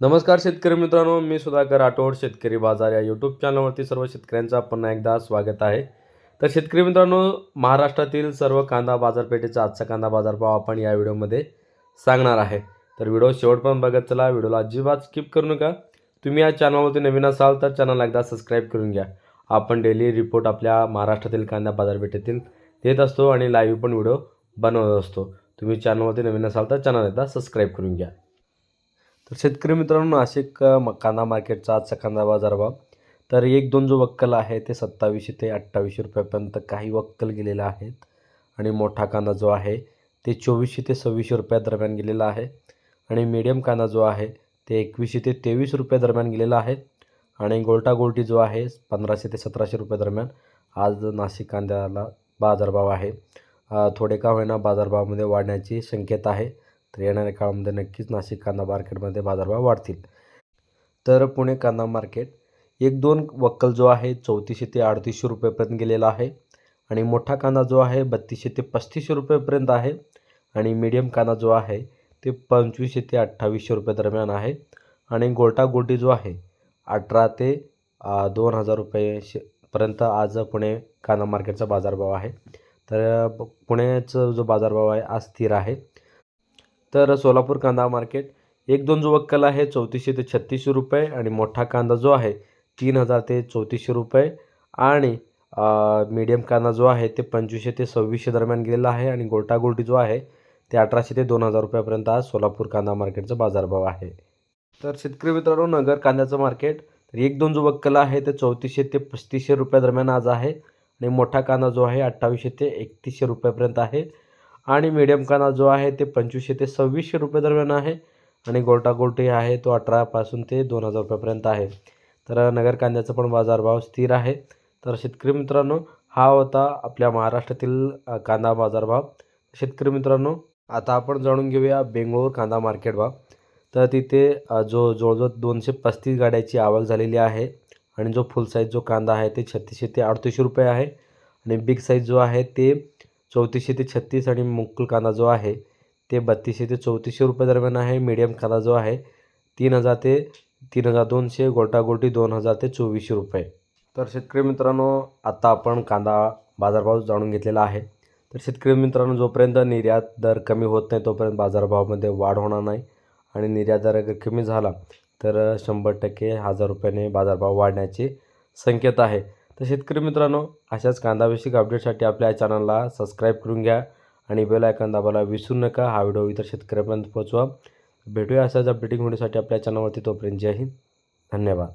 नमस्कार शेतकरी मित्रांनो मी सुधाकर राठोड शेतकरी बाजार या यूट्यूब चॅनलवरती सर्व शेतकऱ्यांचा पुन्हा एकदा स्वागत आहे. तर शेतकरी मित्रांनो महाराष्ट्रातील सर्व कांदा बाजारपेठेचा आजचा कांदा बाजारभाव आपण या व्हिडिओमध्ये सांगणार आहे. तर व्हिडिओ शेवट पण बघत चला व्हिडिओला अजिबात स्किप करू नका. तुम्ही या चॅनलवरती नवीन असाल तर चॅनलला एकदा सबस्क्राईब करून घ्या. आपण डेली रिपोर्ट आपल्या महाराष्ट्रातील कांदा बाजारपेठेतील देत असतो आणि लाईव्ह पण व्हिडिओ बनवत असतो. तुम्ही चॅनलवरती नवीन असाल तर चॅनल एकदा सबस्क्राईब करून घ्या. तर शेतकरी मित्रांनो नाशिक म- कांदा मार्केटचा आजचा कांदा बाजार भाव. तर एक दोन जो वक्कल आहे ते सत्तावीसशे ते अठ्ठावीसशे रुपयापर्यंत काही वक्कल गेलेले आहेत आणि मोठा कांदा जो आहे ते चोवीसशे ते सव्वीसशे रुपया दरम्यान गेलेला आहे. आणि मीडियम कांदा जो आहे ते एकवीसशे ते तेवीस रुपया दरम्यान गेलेला आहे. आणि गोल्टा गोल्टी जो आहे पंधराशे ते सतराशे रुपये दरम्यान आज नाशिक कांद्याला बाजारभाव आहे. थोडे का होईना बाजारभावामध्ये वाढण्याची शक्यता आहे. तर येणाऱ्या काळामध्ये नक्कीच नाशिक कांदा मार्केटमध्ये बाजारभाव वाढतील. तर पुणे कांदा मार्केट एक दोन वक्कल जो आहे चौतीसशे ते अडतीसशे रुपयेपर्यंत गेलेला आहे आणि मोठा कांदा जो आहे बत्तीसशे ते पस्तीसशे रुपयेपर्यंत आहे आणि मीडियम कांदा जो आहे ते पंचवीसशे ते अठ्ठावीसशे रुपये दरम्यान आहे आणि गोल्टा गोटी जो आहे अठरा ते दोन हजार रुपये पर्यंत आज पुणे कांदा मार्केटचा बाजारभाव आहे. तर प- पुण्याचं जो बाजारभाव आहे आज स्थिर आहे. तर सोलापूर कांदा मार्केट एक दोन जो वक्कल आहे चौतीसशे ते छत्तीसशे रुपये आणि मोठा कांदा जो आहे तीन हजार ते चौतीसशे रुपये आणि मीडियम कांदा जो आहे ते पंचवीसशे ते सव्वीसशे दरम्यान गेलेला आहे आणि गोल्टा गोल्टी जो आहे ते अठराशे ते दोन हजार रुपयापर्यंत आज सोलापूर कांदा मार्केटचा बाजारभाव आहे. तर शेतकरी मित्रांनो नगर कांद्याचं मार्केट तर एक दोन जो वक्कल आहे ते चौतीसशे ते पस्तीसशे रुपया दरम्यान आज आहे आणि मोठा कांदा जो आहे अठ्ठावीसशे ते एकतीसशे रुपयापर्यंत आहे. आणि मीडियम कांदा जो आहे ते पंचवीसशे ते सव्वीसशे रुपये दरम्यान आहे. आणि गोल्टा गोलटी आहे तो अठरापासून ते दोन हजार रुपयापर्यंत आहे. तर नगर कांद्याचा पण बाजारभाव स्थिर आहे. तर शेतकरी मित्रांनो हा होता आपल्या महाराष्ट्रातील कांदा बाजारभाव शेतकरी मित्रांनो आता आपण जाणून घेऊया बेंगळूर कांदा मार्केट भाव. तर तिथे जो जवळजवळ दोनशे पस्तीस गाड्याची आवक झालेली आहे. आणि जो फुल साईज जो कांदा आहे ते छत्तीसशे ते अडतीसशे रुपये आहे. आणि बिग साईज जो आहे ते चौतीसशे ते छत्तीस आणि मुकुल कांदा जो आहे ते बत्तीसशे ते चौतीसशे रुपये दरम्यान आहे. मीडियम कांदा जो आहे तीन हजार ते तीन हजार दोनशे गोटागोटी दोन हजार ते चोवीसशे रुपये. तर शेतकरी मित्रांनो आता आपण कांदा बाजारभाव जाणून घेतलेला आहे. तर शेतकरी मित्रांनो जोपर्यंत निर्यात दर कमी होत नाही तोपर्यंत बाजारभावामध्ये वाढ होणार नाही आणि निर्यात दर अगर कमी झाला तर शंभर टक्के हजार रुपयाने बाजारभाव वाढण्याची संकेत आहे. तर शेतकरी मित्रांनो अशाच कांदाविषयक अपडेटसाठी आपल्या चॅनलला सबस्क्राईब करून घ्या आणि बेल आयकॉन दाबायला विसरू नका. हा व्हिडिओ इतर शेतकऱ्यांपर्यंत पोहोचवा. भेटूया अशाच अपडेटिंग होण्यासाठी आपल्या चॅनलवरती तोपर्यंत जय हिंद. धन्यवाद.